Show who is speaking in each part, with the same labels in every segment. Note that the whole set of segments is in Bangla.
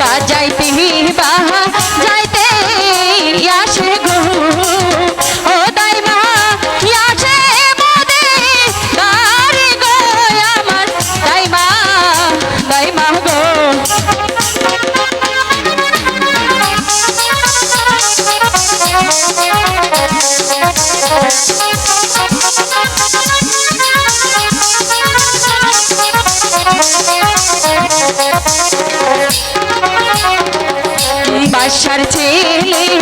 Speaker 1: বাজাইতে বাসার ছেলের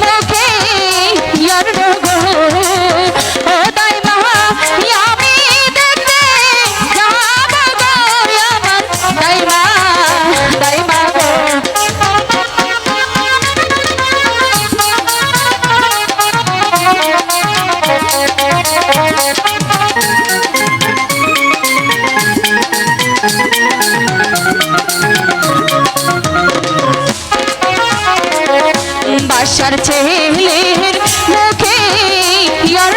Speaker 1: মুখে চার ছেলের মুখে ইয়ার